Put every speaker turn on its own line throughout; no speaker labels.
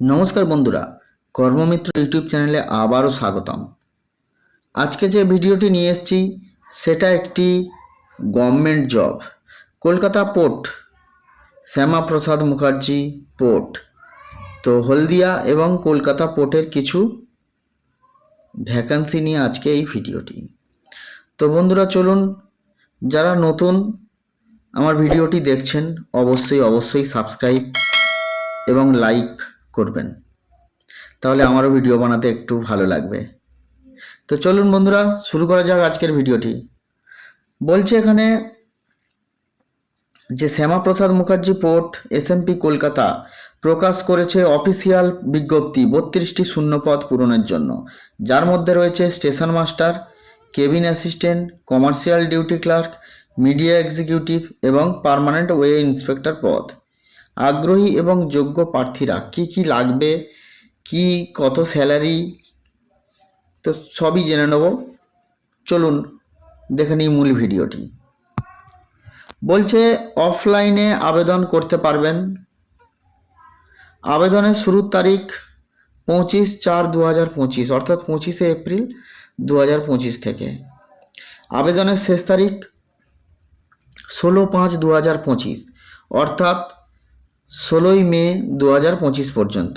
নমস্কার বন্ধুরা, কর্মমিত্র ইউটিউব চ্যানেলে আবারও স্বাগতম। আজকে যে ভিডিওটি নিয়ে এসেছি, সেটা একটি government job. Kolkata port, Shyamaprasad Mukherjee port. তো হলদিয়া এবং কলকাতা পোর্টের কিছু ভ্যাকান্সি নিয়ে আজকে এই ভিডিওটি। তো বন্ধুরা, চলুন, যারা নতুন আমার ভিডিওটি দেখছেন, অবশ্যই অবশ্যই সাবস্ক্রাইব এবং লাইক করবেন। তাহলে আমারও ভিডিও বানাতে একটু ভালো লাগবে। তো চলুন বন্ধুরা, শুরু করা যাক আজকের ভিডিওটি। বলছে এখানে যে শ্যামাপ্রসাদ মুখার্জি পোর্ট এসএমপি কলকাতা, প্রকাশ করেছে অফিসিয়াল বিজ্ঞপ্তি বত্রিশটি শূন্যপদ পূরণের জন্য। যার মধ্যে রয়েছে station master, cabin assistant, commercial duty clerk, media executive এবং পার্মানেন্ট ওয়ে ইন্সপেক্টর পদ। আগ্রহী এবং যোগ্য প্রার্থীরা কি কি লাগবে, কি, কত স্যালারি তো সবই জেনে নেব। চলুন দেখে নিই মূল ভিডিওটি। বলছে অফলাইনে আবেদন করতে পারবেন। আবেদনের শুরুর তারিখ পঁচিশ চার দু হাজার পঁচিশ, অর্থাৎ পঁচিশে এপ্রিল দু হাজার পঁচিশ থেকে। আবেদনের শেষ তারিখ ষোলো পাঁচ দু হাজার পঁচিশ, অর্থাৎ ষোলোই মে দু হাজার পঁচিশ পর্যন্ত।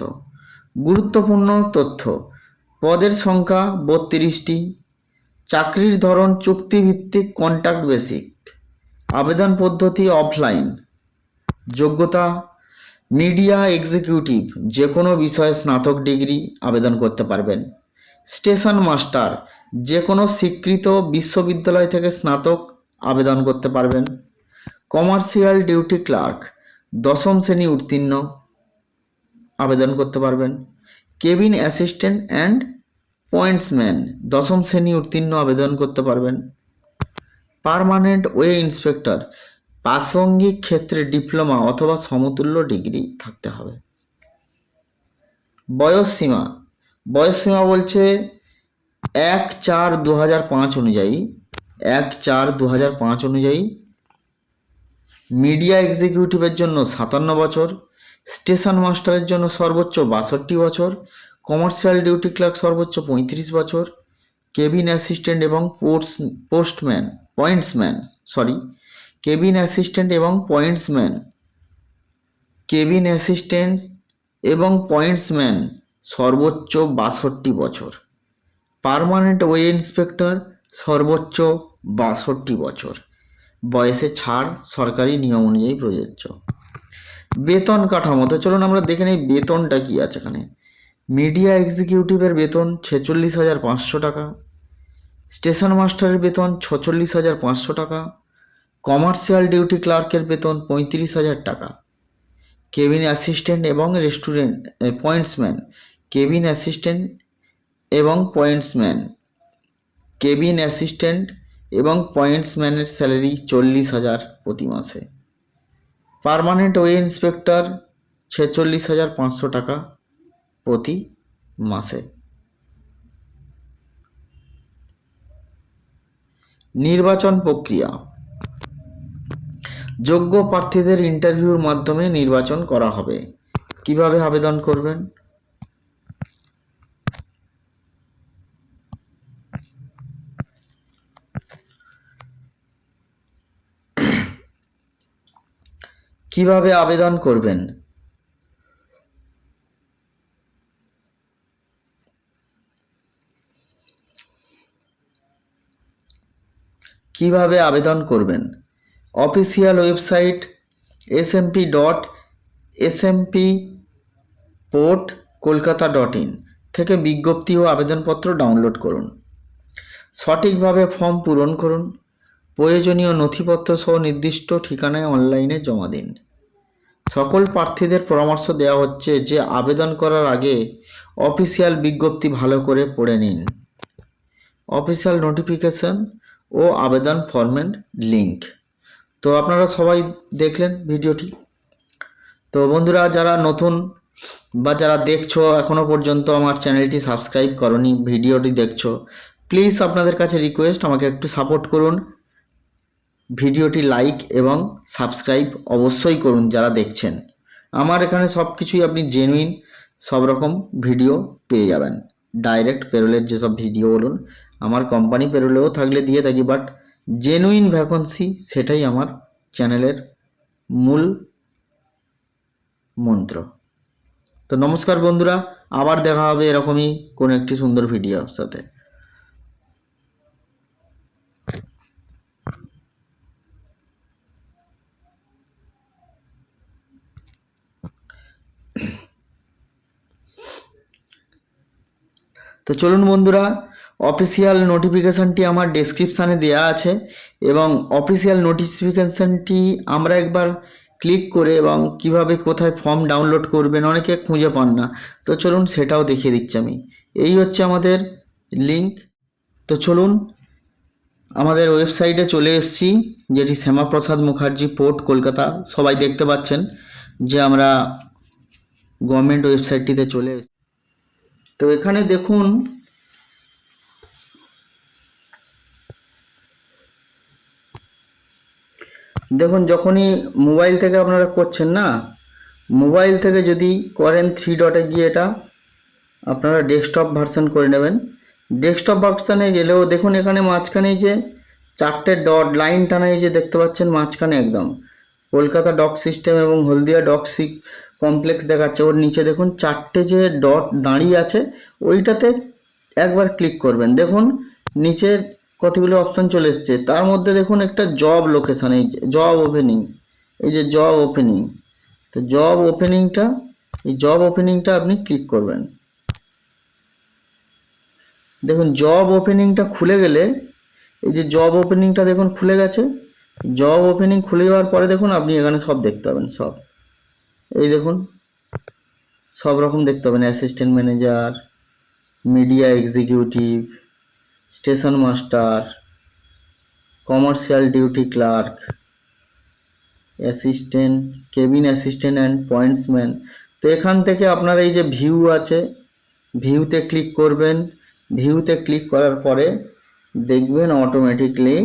গুরুত্বপূর্ণ তথ্য, পদের সংখ্যা বত্রিশটি, চাকরির ধরন চুক্তিভিত্তিক কন্ট্যাক্ট বেসিক, আবেদন পদ্ধতি অফলাইন, যোগ্যতা, মিডিয়া এক্সিকিউটিভ যে কোনো বিষয়ে স্নাতক ডিগ্রি আবেদন করতে পারবেন, স্টেশন মাস্টার যে কোনো স্বীকৃত বিশ্ববিদ্যালয় থেকে স্নাতক আবেদন করতে পারবেন, কমার্শিয়াল ডিউটি ক্লার্ক দশম শ্রেণি উত্তীর্ণ আবেদন করতে পারবেন। কেবিন অ্যাসিস্ট্যান্ট অ্যান্ড পয়েন্টসম্যান, দশম শ্রেণি উত্তীর্ণ আবেদন করতে পারবেন। পার্মানেন্ট ওয়ে ইন্সপেক্টর, প্রাসঙ্গিক ক্ষেত্রে ডিপ্লোমা অথবা সমতুল্য ডিগ্রি থাকতে হবে। বয়স সীমা বয়স সীমা বলছে এক চার দু হাজার পাঁচ অনুযায়ী, এক চার দু হাজার পাঁচ অনুযায়ী মিডিয়া এক্সিকিউটিভের জন্য সাতান্ন বছর, স্টেশন মাস্টারের জন্য সর্বোচ্চ বাষট্টি বছর, কমার্শিয়াল ডিউটি ক্লার্ক সর্বোচ্চ পঁয়ত্রিশ বছর, কেবিন অ্যাসিস্ট্যান্ট এবং post postman, pointsman, sorry, cabin assistant এবং পয়েন্টসম্যান, কেবিন অ্যাসিস্ট্যান্ট এবং পয়েন্টসম্যান সর্বোচ্চ বাষট্টি বছর, পার্মানেন্ট ওয়ে ইন্সপেক্টর সর্বোচ্চ বাষট্টি বছর। বয়সে ছাড় সরকারি নিয়ম অনুযায়ী প্রযোজ্য। বেতন কাঠামো, তো চলুন আমরা দেখে নিই বেতনটা কি আছে এখানে। মিডিয়া এক্সিকিউটিভের বেতন ছেচল্লিশ হাজার পাঁচশো টাকা, স্টেশন মাস্টারের বেতন ছচল্লিশ হাজার পাঁচশো টাকা, কমার্শিয়াল ডিউটি ক্লার্কের বেতন পঁয়ত্রিশ হাজার টাকা। কেবিন অ্যাসিস্ট্যান্ট এবং রেস্টুরেন্ট পয়েন্টসম্যান কেবিন অ্যাসিস্ট্যান্ট এবং পয়েন্টসম্যান কেবিন অ্যাসিস্ট্যান্ট এবং পয়েন্টসম্যানের স্যালারি চল্লিশ হাজার প্রতি মাসে। পার্মানেন্ট ওয়ে ইন্সপেক্টর ছেচল্লিশ হাজার পাঁচশো টাকা প্রতি মাসে। নির্বাচন প্রক্রিয়া। যোগ্য প্রার্থীদের ইন্টারভিউর মাধ্যমে নির্বাচন করা হবে। কীভাবে আবেদন করবেন? কীভাবে আবেদন করবেন? কীভাবে আবেদন করবেন? Official website S SMP dot S SMP port Kolkata dot in থেকে বিজ্ঞপ্তি ও আবেদনপত্র ডাউনলোড করুন। সঠিকভাবে ফর্ম পূরণ করুন। প্রয়োজনীয় নথিপত্র সহ নির্দিষ্ট ঠিকানায় অনলাইনে জমা দিন। সকল প্রার্থীদের পরামর্শ দেওয়া হচ্ছে যে আবেদন করার আগে অফিসিয়াল বিজ্ঞপ্তি ভালো করে পড়ে নিন। অফিসিয়াল নোটিফিকেশন ও আবেদন ফর্মের লিঙ্ক। তো আপনারা সবাই দেখলেন ভিডিওটি। তো বন্ধুরা, যারা নতুন বা যারা দেখছ এখনও পর্যন্ত আমার চ্যানেলটি সাবস্ক্রাইব করনি, ভিডিওটি দেখছ, প্লিজ আপনাদের কাছে রিকোয়েস্ট আমাকে একটু সাপোর্ট করুন। ভিডিওটি লাইক এবং সাবস্ক্রাইব অবশ্যই করুন যারা দেখছেন। আমার এখানে সব কিছুই আপনি জেনুইন সব রকম ভিডিও পেয়ে যাবেন। ডাইরেক্ট পেরোলের যেসব ভিডিও বলুন, আমার কোম্পানি পেরোলেও থাকলে দিয়ে থাকি বাট জেনুইন ভ্যাকন্সি সেটাই আমার চ্যানেলের মূল মন্ত্র। তো নমস্কার বন্ধুরা, আবার দেখা হবে এরকমই কোনো একটি সুন্দর ভিডিওর সাথে। তো চলুন বন্ধুরা অফিসিয়াল নোটিফিকেশানটি আমার ডেসক্রিপশানে দেওয়া আছে এবং অফিসিয়াল নোটিফিকেশানটি আমরা একবার ক্লিক করে এবং কীভাবে কোথায় ফর্ম ডাউনলোড করবেন অনেকে খুঁজে পান না। তো চলুন সেটাও দেখিয়ে দিচ্ছি আমি। এই হচ্ছে আমাদের লিংক তো চলুন, আমাদের ওয়েবসাইটে চলে এসেছি, যেটি শ্যামাপ্রসাদ মুখার্জি পোর্ট কলকাতা। সবাই দেখতে পাচ্ছেন যে আমরা গভর্নমেন্ট ওয়েবসাইটটিতে চলে এসেছি। তো এখানে দেখুন দেখুন যখনই মোবাইল থেকে আপনারা করছেন না মোবাইল থেকে যদি করেন থ্রি ডটে গিয়ে এটা আপনারা ডেস্কটপ ভার্সন করে নেবেন। ডেস্কটপ ভার্সনে গেলেও দেখুন এখানে মাঝখানে যে চারটে ডট লাইন টানা এই যে দেখতে পাচ্ছেন মাঝখানে একদম। কলকাতা ডক সিস্টেম এবং হলদিয়া ডক কমপ্লেক্স দেখাচ্ছে। ওর নিচে দেখুন চারটে যে ডট দাঁড়িয়ে আছে, ওইটাতে একবার ক্লিক করবেন। দেখুন, নিচে কতগুলো অপশান চলে এসছে। তার মধ্যে দেখুন একটা জব লোকেশন এই জব ওপেনিং এই যে জব ওপেনিং তো জব ওপেনিংটা এই জব ওপেনিংটা আপনি ক্লিক করবেন। দেখুন জব ওপেনিংটা খুলে গেলে, এই যে জব ওপেনিংটা দেখুন খুলে গেছে। জব ওপেনিং খুলে যাওয়ার পরে দেখুন আপনি এখানে সব দেখতে পাবেন, সব। এই দেখুন, সব রকম দেখতে পাবেন assistant manager media executive station master commercial duty clerk assistant cabin assistant and pointsman তো এখান থেকে আপনার এই যে ভিউ আছে ভিউতে ক্লিক করবেন। ভিউতে ক্লিক করার পরে দেখবেন অটোমেটিকলি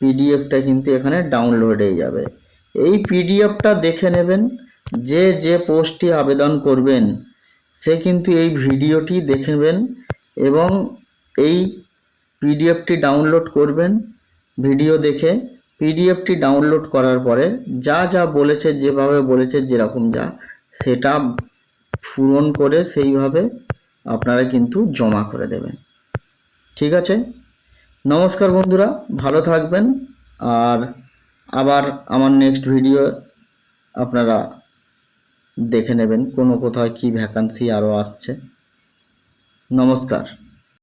পিডিএফটা কিন্তু এখানে ডাউনলোড হয়ে যাবে। এই পিডিএফটা দেখে নেবেন যে যে পোস্টটি আবেদন করবেন, সে কিন্তু এই ভিডিওটি দেখবেন এবং এই পিডিএফটি ডাউনলোড করবেন ভিডিও দেখে। পিডিএফটি ডাউনলোড করার পরে যা যা বলেছে, যেভাবে বলেছে, যেরকম যা, সেটা পূরণ করে সেইভাবে আপনারা কিন্তু জমা করে দেবেন। ঠিক আছে? নমস্কার বন্ধুরা, ভালো থাকবেন। আর আবার আমার নেক্সট ভিডিও আপনারা দেখে নেবেন কোনো কোথায় কি ভ্যাকান্সি আরও আসছে। নমস্কার।